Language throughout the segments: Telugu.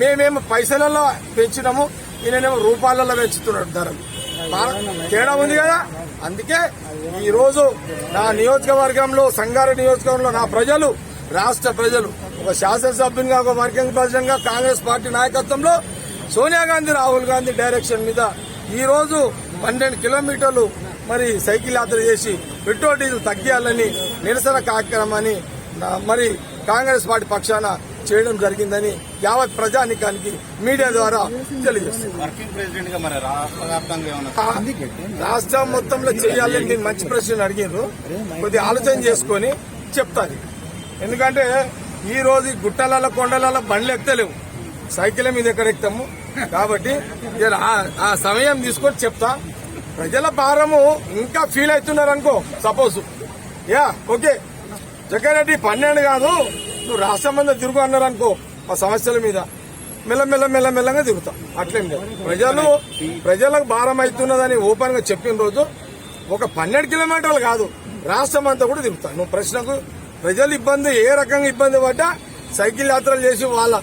మేమేమో పైసలలో పెంచినాము ఈయనేమో రూపాయలలో పెంచుతున్నాడు ధరలు. తేడా ఉంది కదా? అందుకే ఈ రోజు నా నియోజకవర్గంలో సంగారెడ్డి నియోజకవర్గంలో నా ప్రజలు రాష్ట్ర ప్రజలు ఒక శాసనసభ్యునిగా ఒక వర్కింగ్ ప్రెసిడెంట్గా కాంగ్రెస్ పార్టీ నాయకత్వంలో సోనియా గాంధీ రాహుల్ గాంధీ డైరెక్షన్ మీద ఈ రోజు పన్నెండు కిలోమీటర్లు మరి సైకిల్ యాత్ర చేసి పెట్రోల్ డీజిల్ తగ్గియాలని నిరసన కార్యక్రమాన్ని మరి కాంగ్రెస్ పార్టీ పక్షాన చేయడం జరిగిందని యావత్ ప్రజానికానికి మీడియా ద్వారా తెలియజేస్తుంది రాష్ట్ర మొత్తంలో చేయాలని మంచి ప్రశ్న అడిగారు కొద్దిగా ఆలోచన చేసుకొని చెప్తారు ఎందుకంటే ఈ రోజు గుట్టలలో కొండలలో బండ్లు ఎక్కలేవు. సైకిల్ మీద ఎక్కడ ఎక్కుతాము? కాబట్టి ఆ సమయం తీసుకొని చెప్తా. ప్రజల భారము ఇంకా ఫీల్ అవుతున్నారు అనుకో సపోజ్ యా ఓకే. జగ్గారెడ్డి పన్నెండు కాదు. నువ్వు రాష్ట్రం మీద తిరుగు అన్నారు అనుకో ఆ సమస్యల మీద మెల్లమెల్ల మెల్లమెల్లగా తిరుగుతాం. అట్లేం లేదు. ప్రజలు ప్రజలకు భారం అవుతున్నదని ఓపెన్గా చెప్పిన రోజు ఒక పన్నెండు కిలోమీటర్లు కాదు రాష్ట్రం అంతా కూడా తిరుగుతాం. నువ్వు ప్రశ్నకు ప్రజలు ఇబ్బంది ఏ రకంగా ఇబ్బంది పడ్డా సైకిల్ యాత్రలు చేసి వాళ్ళ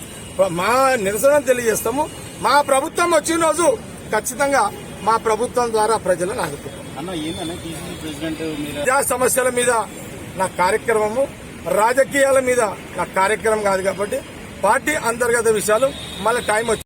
మా నిరసన తెలియజేస్తాము. మా ప్రభుత్వం వచ్చిన రోజు ఖచ్చితంగా మా ప్రభుత్వం ద్వారా ప్రజలను ఆదుకుంటాం. ప్రజా సమస్యల మీద నా కార్యక్రమము రాజకీయాల మీద నా కార్యక్రమం కాదు కాబట్టి పార్టీ అంతర్గత విషయాలు మళ్ళీ టైం వచ్చి